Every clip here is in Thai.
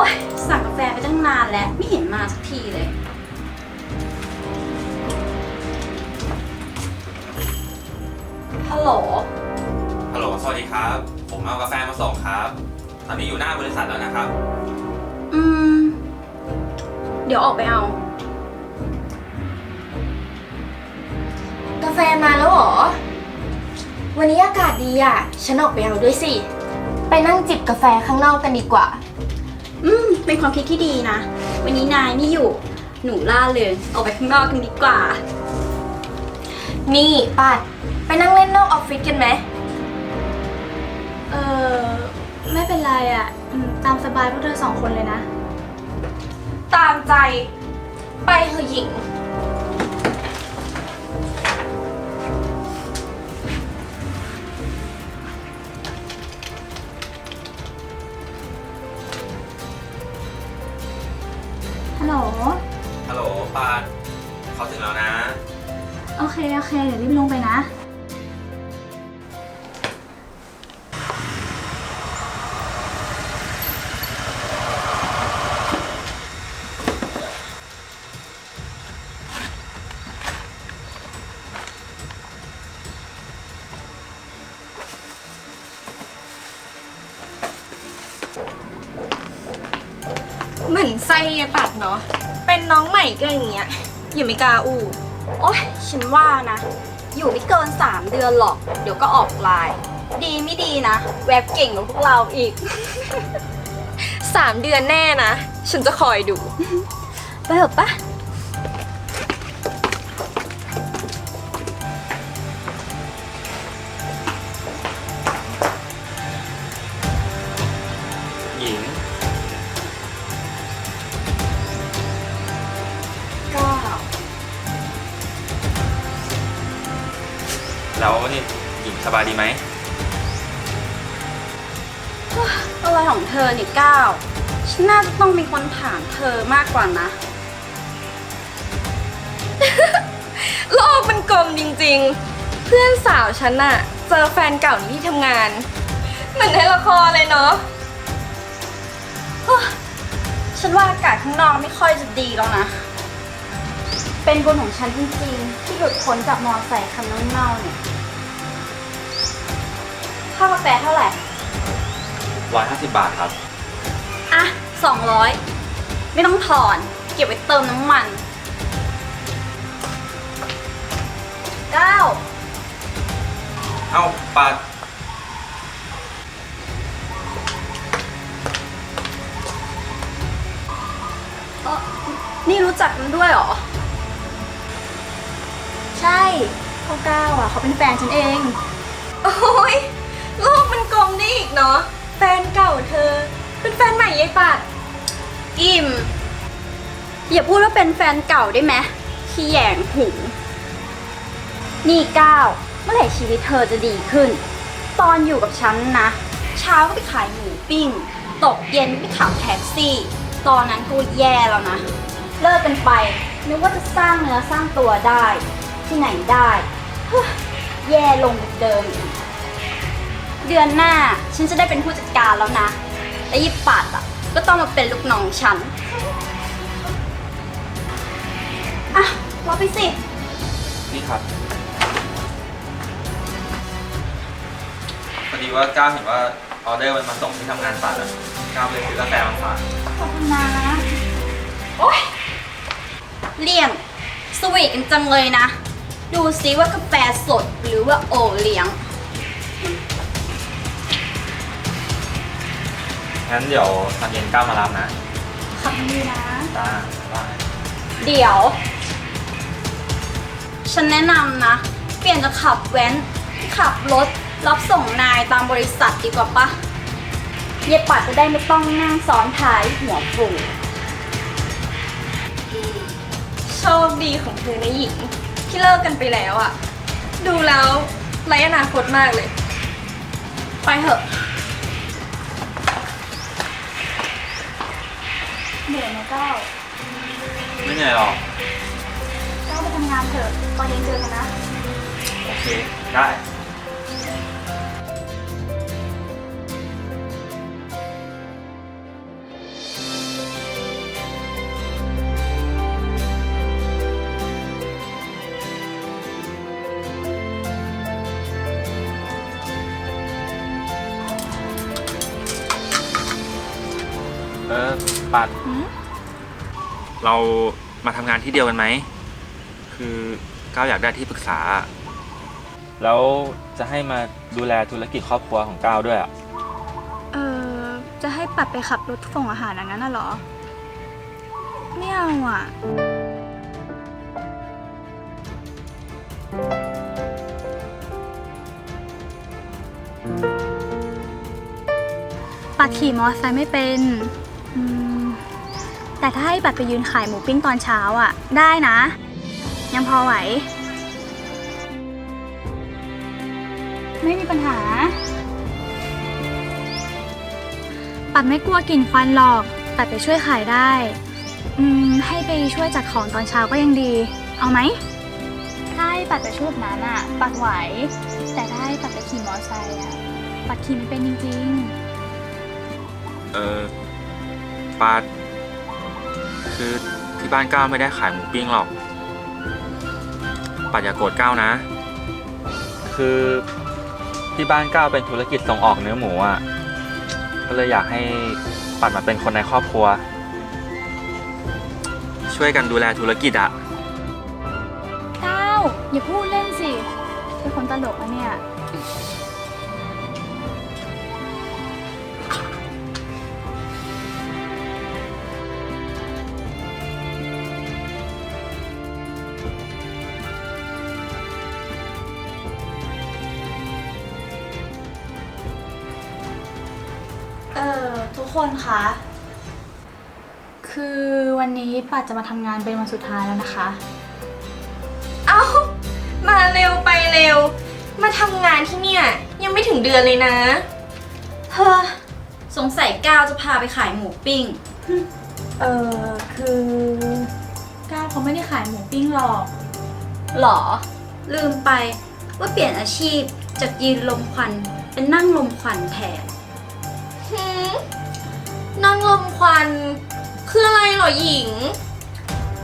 อ๊ยสั่งกาแฟไปตั้งนานแล้ว ไม่เห็นมาสักทีเลย ฮัลโหล ฮัลโหล สวัสดีครับ ผมเอากาแฟมาส่งครับ ตอนนี้อยู่หน้าบริษัทแล้วนะครับ อืม เดี๋ยวออกไปเอา กาแฟมาแล้วเหรอ วันนี้อากาศดีอะ ฉันออกไปเอาด้วยสิ ไปนั่งจิบกาแฟข้างนอกกันดีกว่า อืม เป็นความคิดที่ดีนะ วันนี้นายไม่อยู่ หนูล่าเริงออกไปข้างนอกกันดีกว่า นี่ปัด ไปนั่งเล่นนอกออฟฟิศกันไหม เออไม่เป็นไรอะ่ะอืมตามสบายพวกเธอสองคนเลยนะ ตามใจ ไปเถอะหญิง เคเคเดี๋ยวรีบลงไปนะ เหมือนไส้ยายปัดเนาะ เป็นน้องใหม่ก็อย่างเงี้ยอย่าไม่กล้าอู้ โอ๊ยฉันว่านะ อยู่ไม่เกิน 3 เดือนหรอก เดี๋ยวก็ออกไลน์ดีไม่ดีนะ แวบเก่งกว่าพวกเราอีก สามเดือนแน่นะ ฉันจะคอยดู ไปเถอะปะ แล้วนี่หญิงสบายดีไหม อะไรของเธอนี่ก้าวฉันน่าจะต้องมีคนถามเธอมากกว่านะ โลกมันกลมจริงๆ เพื่อนสาวฉันน่ะ เจอแฟนเก่าในที่ทำงาน เหมือนในละครเลยเนาะฉันว่าอากาศข้างนอกไม่ค่อยจะดีแล้วนะ เป็นบุญของฉันจริงๆ ที่หลุดพ้นจากมอไซค์คันเน่าๆเนี่ยค่ากาแฟเท่าไหร่150บาทครับ อะสองร้อยไม่ต้องถอน เก็บไว้เติมน้ำมันเก้า เอ้าปาน ฟนเก่าได้ไหมขี้แยงหูนี่ก้าวเมื่อไหร่ชีวิตเธอจะดีขึ้น ตอนอยู่กับฉันนะ เช้าก็ไปขายหมูปิ้ง ตกเย็นก็ไปขับแท็กซี่ ตอนนั้นก็แย่แล้วนะ เลิกกันไปนึกว่าจะสร้างเนื้อสร้างตัวได้ ที่ไหนได้เฮ้ยแย่ลงเดิมอีกเดือนหน้าฉันจะได้เป็นผู้จัดการแล้วนะ และยิบปัดอะ ก็ต้องมาเป็นลูกน้องฉัน อะรอไปสิ นี่ครับพอดีว่าก้าวเห็นว่าออเดอร์มันมาส่งที่ทำงานปัดอะก้าวเลยซื้อกาแฟมาฝากขอบคุณนะ โอ๊ยเลี่ยมสวีทกันจังเลยนะ ดูซิว่ากาแฟสดหรือว่าโอเลี้ยง งั้นเดี๋ยวตอนเย็นก้าวมารับนะขับดีนะจ้าบ๊ายบาย เดี๋ยว ฉันแนะนำนะ เปลี่ยนจากขับแว้น ขับรถ รับส่งนายตามบริษัทดีกว่าปะเย็บปัดจะได้ไม่ต้องนั่งซ้อนท้ายหัวฟูโชคดีของเธอนะหญิง ที่เลิกกันไปแล้วอะดูแล้วไร้อนาคตมากเลย ไปเถอะเหนื่อยไหมก้าวไม่เหนื่อยหรอก ก้าไปทำงานเถอะ ตอนเย็นเจอกันนะ โอเค ได้ เออปัด เรามาทำงานที่เดียวกันไหม คือก้าวอยากได้ที่ปรึกษา แล้วจะให้มาดูแลธุรกิจครอบครัวของก้าวด้วยอะ เออจะให้ปัดไปขับรถส่งอาหารอย่างนั้นน่ะเหรอ ไม่เอาอะ ปัดขี่มอเตอร์ไซค์ไม่เป็นอืมแต่ถ้าให้ปัดไปยืนขายหมูปิ้งตอนเช้าอะ ได้นะ ยังพอไหว ไม่มีปัญหา ปัดไม่กลัวกลิ่นควันหรอก ปัดไปช่วยขายได้ อืม ให้ไปช่วยจัดของตอนเช้าก็ยังดี เอาไหม ถ้าให้ปัดไปช่วยแบบนั้นอะปัดไหว แต่ถ้าให้ปัดไปขี่มอเตอร์ไซค์อะปัดขี่ไม่เป็นจริงเออปาดคือที่บ้านก้าวไม่ได้ขายหมูปิ้งหรอก ปัดอย่าโกรธก้าวนะ คือที่บ้านก้าวเป็นธุรกิจส่งออกเนื้อหมูอะ ก็เลยอยากให้ปัดมาเป็นคนในครอบครัว ช่วยกันดูแลธุรกิจอะก้าวอย่าพูดเล่นสิเป็นคนตลกนะเนี่ย คนคะ คือวันนี้ปัดจะมาทำงานเป็นวันสุดท้ายแล้วนะคะ เอ้า มาเร็วไปเร็ว มาทำงานที่เนี่ย ยังไม่ถึงเดือนเลยนะ เฮ้อ สงสัยก้าวจะพาไปขายหมูปิ้ง เออคือก้าวเขาไม่ได้ขายหมูปิ้งหรอก หรอ ลืมไปว่าเปลี่ยนอาชีพจากยืนลมควัน เป็นนั่งลมควันแทนหืม นั่งลมควันคืออะไรเหรอหญิง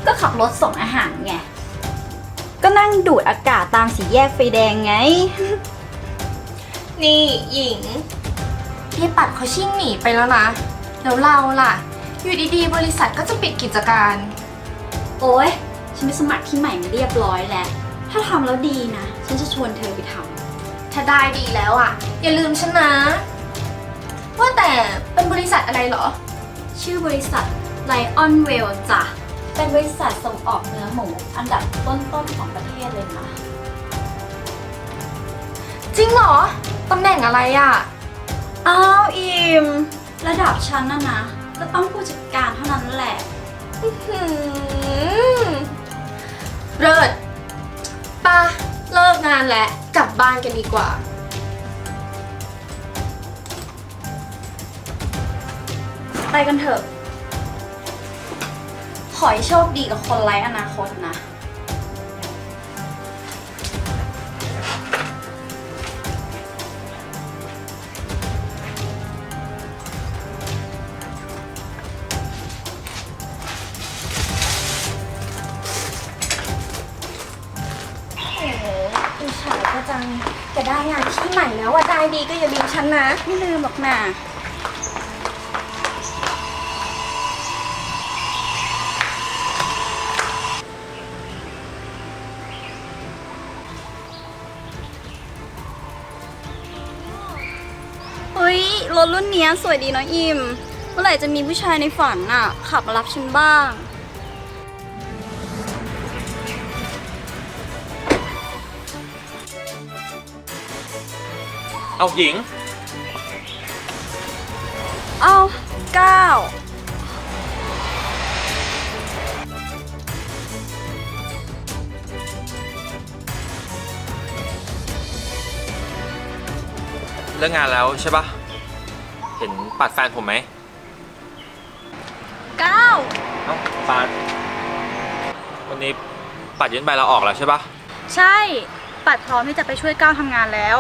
ก็ขับรถส่งอาหารไง ก็นั่งดูดอากาศตามสีแยกไฟแดงไง นี่หญิง พี่ปัดเขาชิ่งหนีไปแล้วนะ แล้วเราล่ะ อยู่ดีๆ บริษัทก็จะปิดกิจการ โอ๊ย ฉันไปสมัครที่ใหม่มาเรียบร้อยแล้ว ถ้าทำแล้วดีนะ ฉันจะชวนเธอไปทถ้าได้ดีแล้วอะ อย่าลืมฉันนะ ว่าแต่เป็นบริษัทอะไรเหรอำชื่อบริษัท Lion Well จ้ะ เป็นบริษัทส่งออกเนื้อหมู อันดับต้นๆของประเทศเลยนะ จริงเหรอ ตำแหน่งอะไรอะ อ้าวอิม ระดับฉันนะนะ ก็ต้องผู้จัดการเท่านั้นแหละหืมเลิศปะเลิกงานแล้วกลับบ้านกันดีกว่า ไปกันเถอะ ขอให้โชคดีกับคนไร้อนาคตนะ โอ้โหอิจฉาก็จังแต่ได้งานที่ใหม่แล้วอะได้ดีก็อย่าลืมฉันนะ ไม่ลืมหรอกนะ รถรุ่นเนี้ยสวยดีเนาะอิม เมื่อไหร่จะมีผู้ชายในฝันน่ะ ขับมารับฉันบ้าง เอาหญิง เอาเก้าเลิกงานแล้วใช่ปะเห็น ปัดแฟนผมไหมเก้าเอ้าปัดวันนี้ปัดยื่นใบเราออกแล้วใช่ปะใช่ ปัดพร้อมที่จะไปช่วยก้าวทำงานแล้ว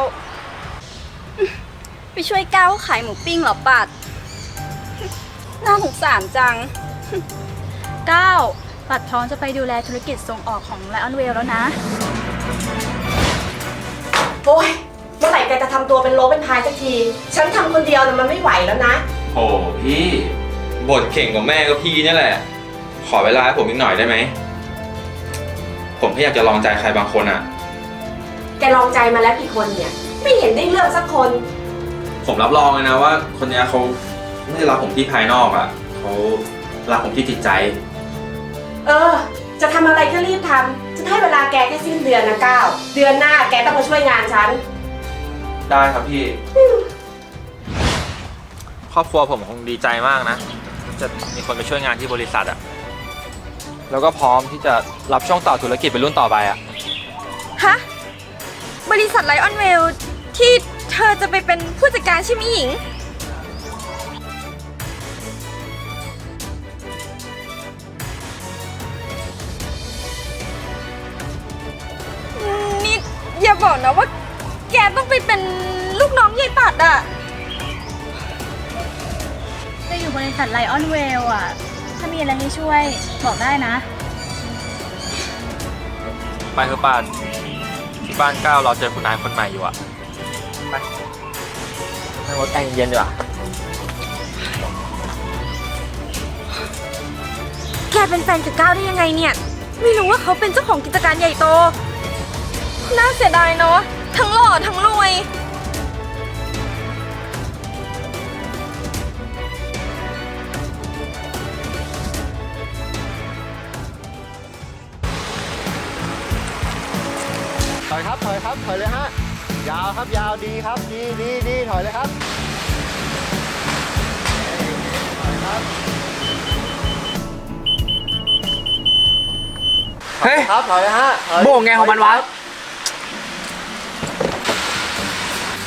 ไปช่วยก้าวขายหมูปิ้งเหรอปัด น่าสงสารจัง ก้าวปัดพร้อมจะไปดูแลธุรกิจส่งออกของไลออนเวลแล้วนะ โอ้ยเมื่อไหร่ แกจะทำตัวเป็นโลเป็นพายสักที ฉันทำคนเดียวน่ะมันไม่ไหวแล้วนะโอ้พี่มบ่นเข่งกับแม่ก็พี่นี่แหละ ขอเวลาให้ผมอีกหน่อยได้ไหม ผมแค่อยากจะลองใจใครบางคนอะ แกลองใจมาแล้วกี่คนเนี่ย ไม่เห็นได้เลือกสักคน ผมรับรองเลยนะว่า คนเนี้ยเขาไม่ได้รักผมที่ภายนอกอะเขารักผมที่จิตใจ เออ จะทำอะไรก็รีบทำฉันให้เวลาแกแค่สิ้นเดือนนะก้าวเดือนหน้าแกต้องมาช่วยงานฉัน ได้ครับพี่ ครอบครัวผมคงดีใจมากนะ จะมีคนไปช่วยงานที่บริษัทอะแล้วก็พร้อมที่จะรับช่วงต่อธุรกิจเป็นรุ่นต่อไปอะฮะ บริษัทไลออนเวลที่เธอจะไปเป็นผู้จัดการใช่ไหมหญิง นี่อย่าบอกนะว่าแกต้องไปเป็นลูกน้องยายปัดอะจะอยู่บริษัทไลออนเวลอะถ้ามีอะไรให้ช่วยบอกได้นะ ไปเถอะป่านที่บ้านก้าวรอเจอคุณนายคนใหม่อยู่อะไปนั่งรถแอร์เย็นดีกว่าแกเป็นแฟนกับก้าวได้ยังไงเนี่ย ไม่รู้ว่าเขาเป็นเจ้าของกิจการใหญ่โต น่าเสียดายเนาะ ทั้งหล่อทั้งรวย ถอยครับถอยครับถอยเลยฮะยาวครับยาวดีครับดีดีดีถอยเลยครับถอยครับเฮ้ย ครับถอยเลยฮะถอยโบกไงของมันวะ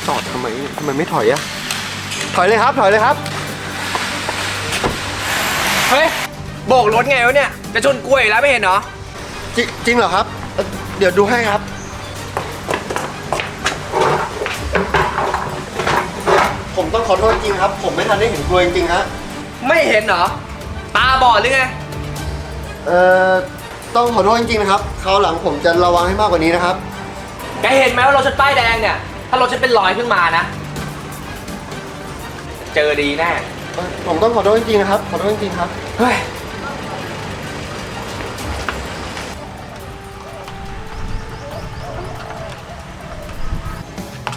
จอดทำไมทำไมไม่ถอยอะถอยเลยครับ ถอยเลยครับ เฮ้ยโบกรถไงวะเนี่ย จะชนกล้วยอีกแล้วไม่เห็นเหรอ จริจริงเหรอครับเอ่อเดี๋ยวดูให้ครับ ผมต้องขอโทษจริงครับ ผมไม่ทันได้เห็นกลวยจริงๆฮะ ไม่เห็นเหรอ ตาบอดหรือไง เอ่อ ต้องขอโทษจริงๆนะครับ คราวหลังผมจะระวังให้มากกว่านี้นะครับ แกเห็นไหมว่ารถฉันป้ายแดงเนี่ย ถ้ารถฉันเป็นรอยขึ้นมานะ เจอดีแน่เอ่อผมต้องขอโทษจริงๆนะครับ ขอโทษจริงๆครับ เฮ้ย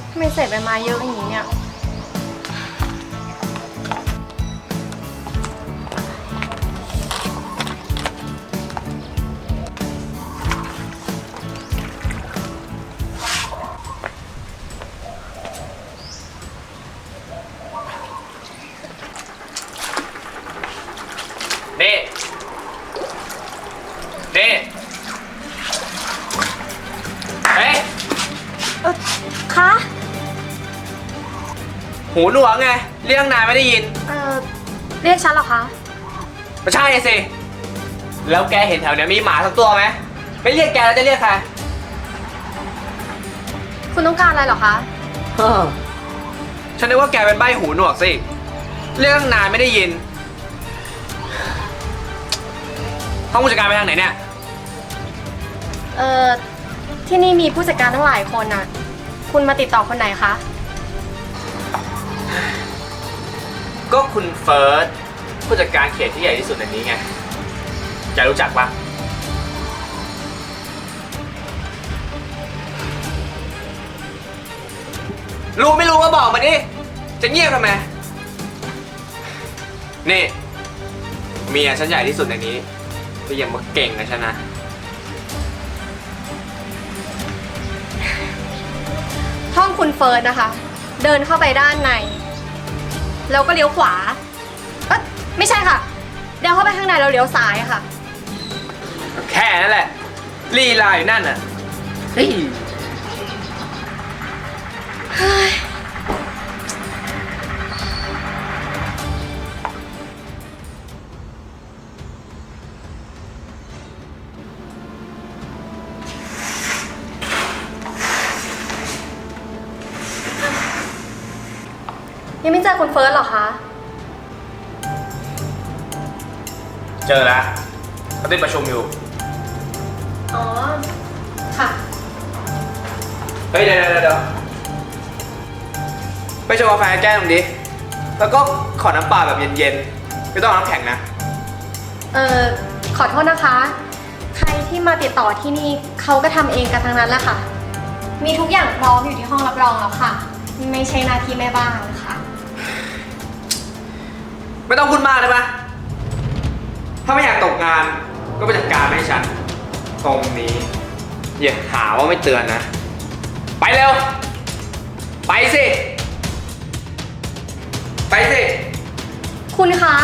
ทำไมเศษใบไม้เยอะอย่างนี้เนี่ย หูหนวกไง เรียกนายไม่ได้ยิน เอ่อเรียกฉันเหรอคะ ไม่ใช่สิ แล้วแกเห็นแถวเนี้ยมีหมาสักตัวไหม ไม่เรียกแกแล้วจะเรียกใคร คุณต้องการอะไรเหรอคะ ฉันนึกว่าแกเป็นใบหูหนวกสิ เรียกตั้งนานไม่ได้ยิน ห้องผู้จัดการไปทางไหนเนี่ย เอ่อที่นี่มีผู้จัดการทั้งหลายคนน่ะ คุณมาติดต่อคนไหนคะ ก็คุณเฟิร์สผู้จัดการเขตที่ใหญ่ที่สุดในนี้ไงแกรู้จักปะรู้ไม่รู้ก็บอกมาดิ จะเงียบทำไม นี่ เมียฉันใหญ่ที่สุดในนี้ก็ยังมาเก่งกับฉันนะ ห้องคุณเฟิร์สนะคะ เดินเข้าไปด้านใน แล้วก็เลี้ยวขวาเอ๊ะไม่ใช่ค่ะ เดินเข้าไปข้างในแล้วเลี้ยวซ้ายค่ะ แค่นั้นแหละลีลาอยู่นั่นน่ะเฮ้ยยั งไม่เจอคุณเฟิร์สเหรอคะ เจอแล้วเขาติดประชุมอยู่ อ๋อ ค่ะ เฮ้ยเดี๋ยวเดี๋ยวเดี๋ยวไปชงกาแฟแก้วหน่อยดิ แล้วก็ขอน้ำเปล่าแบบเย็นไม่ต้องเอาน้ำแข็งนะ เออขอโทษนะคะ ใครที่มาติดต่อที่นี่เขาก็ทำเองกันทั้งนั้นแหละค่ะ มีทุกอย่างพร้อมอยู่ที่ห้องรับรองแล้วค่ะ ไม่ใช่หน้าที่แม่บ้านค่ะ ไม่ต้องพูดมากได้ปะถ้าไม่อยากตกงานก็ไปจัดการมาให้ฉัน ตรงนี้ อย่าหาว่าไม่เตือนนะ ไปเร็ว ไปสิ ไปสิ คุณคะ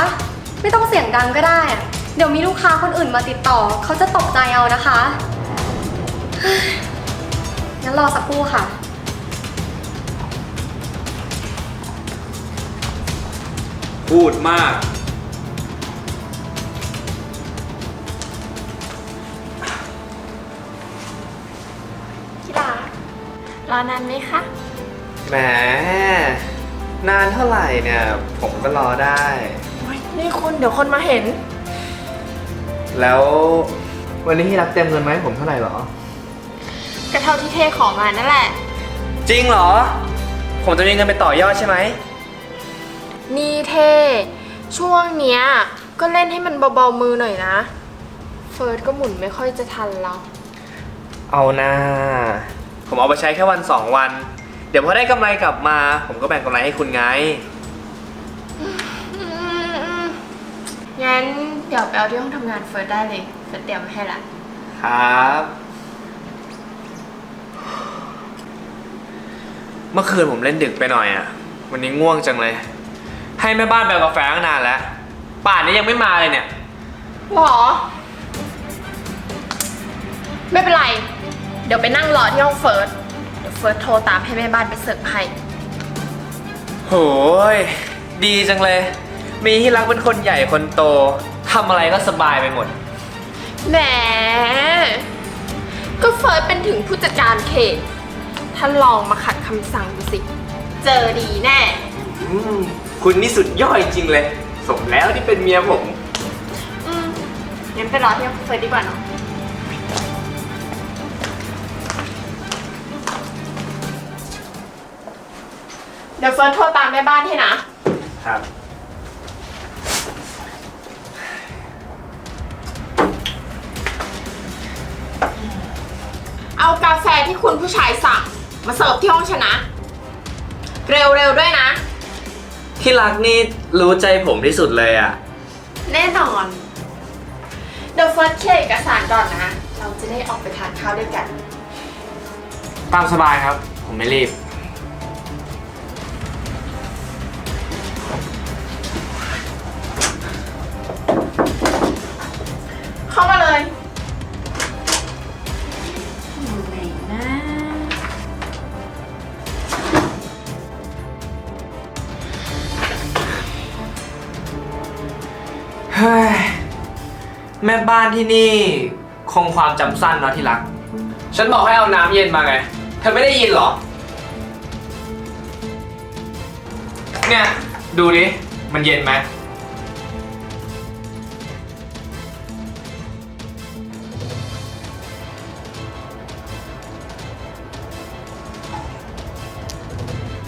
ไม่ต้องเสียงดังก็ได้อะเดี๋ยวมีลูกค้าคนอื่นมาติดต่อ เขาจะตกใจเอานะคะเฮ้ยงั้นรอสักครู่ค่ะ พูดมากพี่ดารอนานไหมคะ แหม นานเท่าไหร่เนี่ย ผมก็รอได้นี่คุณเดี๋ยวคนมาเห็น แล้ววันนี้ที่รักเต็มเงินไหมาให้ผมเท่าไหร่หรอกระเท่าที่เทขอมานั่นแหละ จริงเหรอ ผมจะมีเงินไปต่อยอดใช่ไหม นี่เทช่วงเนี้ย ก็เล่นให้มันเบาๆมือหน่อยนะ เฟิร์สก็หมุนไม่ค่อยจะทันแล้ว เอาหน้า ผมเอาไปใช้แค่วันสองวัน เดี๋ยวพอได้กำไรกลับมา ผมก็แบ่งกำไรให้คุณไงงั้นเดี๋ยวไปเอาที่ห้องทำงานเฟิร์สได้เลยเฟิร์สเตรียมไว้ให้ละ ครับ เมื่อคืนผมเล่นดึกไปหน่อยอะ วันนี้ง่วงจังเลย ให้แม่บ้านแบกกาแฟตั้งนานแล้ว ป่านนี้ยังไม่มาเลยเนี่ย หรอ ไม่เป็นไร เดี๋ยวไปนั่งรอที่ห้องเฟิร์ส เดี๋ยวเฟิร์สโทรตามให้แม่บ้านไปเสิร์ฟให้ โหยดีจังเลย มีที่รักเป็นคนใหญ่คนโตทำอะไรก็สบายไปหมด แหม ก็เฟิร์สเป็นถึงผู้จัดการเขต ถ้าลองมาขัดคำสั่งดูสิ เจอดีแน่ อืม คุณนี่สุดยอดจริงเลย สมแล้วที่เป็นเมียผม อืมงั้นไปรอที่ห้องเฟิร์สดีกว่าเนาะเดี๋ยวเฟิร์สโทรตามแม่บ้านให้นะ ครับ เอากาแฟที่คุณผู้ชายสั่งมาเสิร์ฟที่ห้องชนะ เร็วๆด้วยนะ ที่รักนี่รู้ใจผมที่สุดเลยอะ แน่นอน เดี๋ยวเฟิร์สเคลียร์เอกสารก่อนนะ เราจะได้ออกไปทานข้าวด้วยกัน ตามสบายครับ ผมไม่รีบ เฮ้ยแม่บ้านที่นี่คงความจำสั้นเนาะที่รัก ฉันบอกให้เอาน้ำเย็นมาไง เธอไม่ได้ยินเหรอ เนี่ย ดูดิ มันเย็นไหม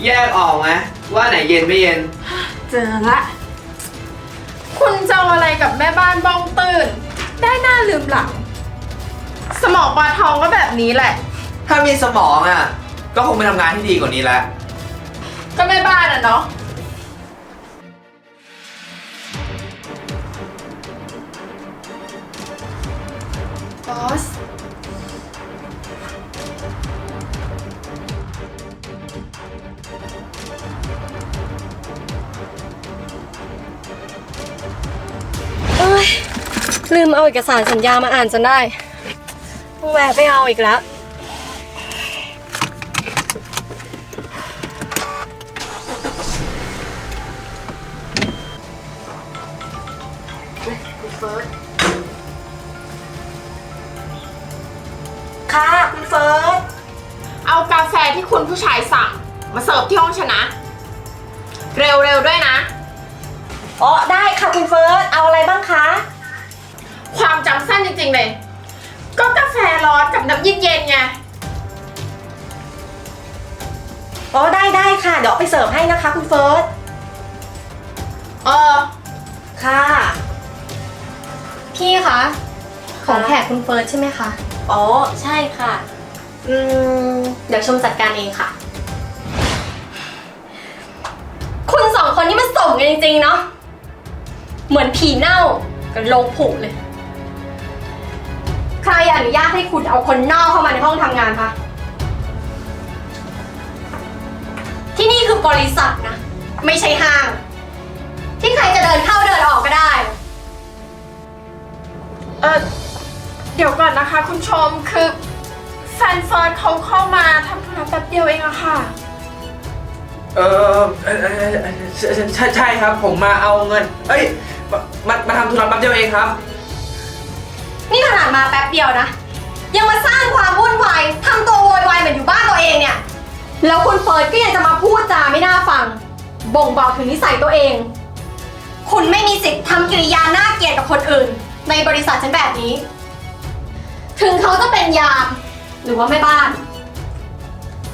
แยกออกไหมว่าไหนเย็นไม่เย็น เจอละ คุณจะเอาอะไรกับแม่บ้านบ้องตื่น ได้หน้าลืมหลัง สมองปลาทองก็แบบนี้แหละ ถ้ามีสมองอะ ก็คงไปทำงานที่ดีกว่านี้แล้ว ก็แม่บ้านอะเนาะ บอส ลืมเอาเอกสารสัญญามาอ่านจนได้ต้องแวะไปเอาอีกแล้ว ค่ะ คุณเฟิร์ส เอากาแฟที่คุณผู้ชายสั่ง มาเสิร์ฟที่ห้องชนะ เร็วๆด้วยนะ อ๋อ ได้ค่ะ คุณเฟิร์ส เอาอะไรบ้างคะ ความจำสั้นจริงๆเลย ก็กาแฟร้อนกับน้ำเย็นๆไง อ๋อได้ได้ค่ะ เดี๋ยวเอาไปเสิร์ฟให้นะคะคุณเฟิร์ส เออ ค่ะ พี่คะ ของแขกคุณเฟิร์สใช่ไหมคะ อ๋อ ใช่ค่ะ อืม เดี๋ยวชมจัดการเองค่ะ คุณสองคนนี่มันสมกันจริงๆเนาะ เหมือนผีเน่ากับโลงผุเลย ใครอนุญาตให้คุณเอาคนนอกเข้ามาในห้องทำงานคะ ที่นี่คือบริษัทนะ ไม่ใช่ห้าง ที่ใครจะเดินเข้าเดินออกก็ได้ เออเดี๋ยวก่อนนะคะ คุณชมคือแฟนเฟิร์สเขาเข้ามาทำธุระแป๊บเดียวเองอะค่ะ เออเออเออเออใช่ใช่ใช่ครับผมมาเอาเงินเอ้ยมามาทำธุระแป๊บเดียวเองครับ นี่ขนาดมาแป๊บเดียวนะ ยังมาสร้างความวุ่นวายทำตัวโวยวายเหมือนอยู่บ้านตัวเองเนี่ย แล้วคุณเฟิร์สก็ยังจะมาพูดจาไม่น่าฟัง บ่งบอกถึงนิสัยตัวเอง คุณไม่มีสิทธิ์ทำกิริยาน่าเกลียดกับคนอื่น ในบริษัทฉันแบบนี้ ถึงเขาจะเป็นยามหรือว่าแม่บ้าน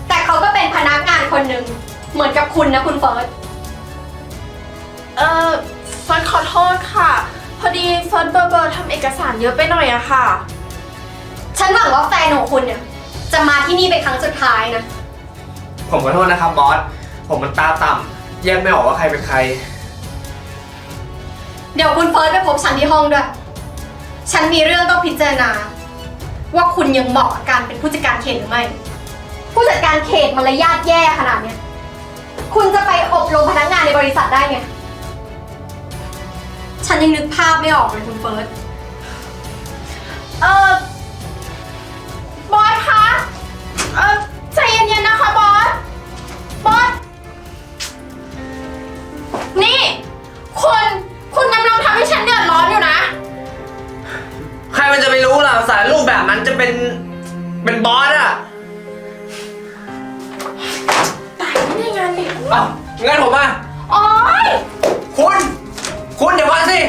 แต่เขาก็เป็นพนักงานคนหนึ่งเหมือนกับคุณนะคุณเฟิร์ส เออเฟิร์สขอโทษค่ะ พอดีเฟิร์สเบอร์เบอร์ทำเอกสารเยอะไปหน่อยอะค่ะ ฉันหวังว่าแฟนของคุณเนี่ย จะมาที่นี่เป็นครั้งสุดท้ายนะ ผมขอโทษนะครับบอส ผมมันตาต่ำแยกไม่ออกว่าใครเป็นใคร เดี๋ยวคุณเฟิร์สไปพบฉันที่ห้องด้วย ฉันมีเรื่องต้องพิจารณา ว่าคุณยังเหมาะกับการเป็นผู้จัดการเขตหรือไม่ ผู้จัดการเขตมารยาทแย่ขนาดเนี้ย คุณจะไปอบรมพนักงานในบริษัทได้ไง ฉันยังนึกภาพไม่ออกเลยคุณเฟิร์ส เออบอสคะ เออใจเย็นๆนะคะบอส บอส นี่ คุณ คุณกำลังทำให้ฉันเดือดร้อนอยู่นะ ใครมันจะไปรู้ล่ะสารรูปแบบนั้นจะเป็น เป็นบอสอะตายไม่ได้งานเด็กเอ้าเงินผมอะโอ๊ย คุณ คุณเดี๋ยวก่อนสิ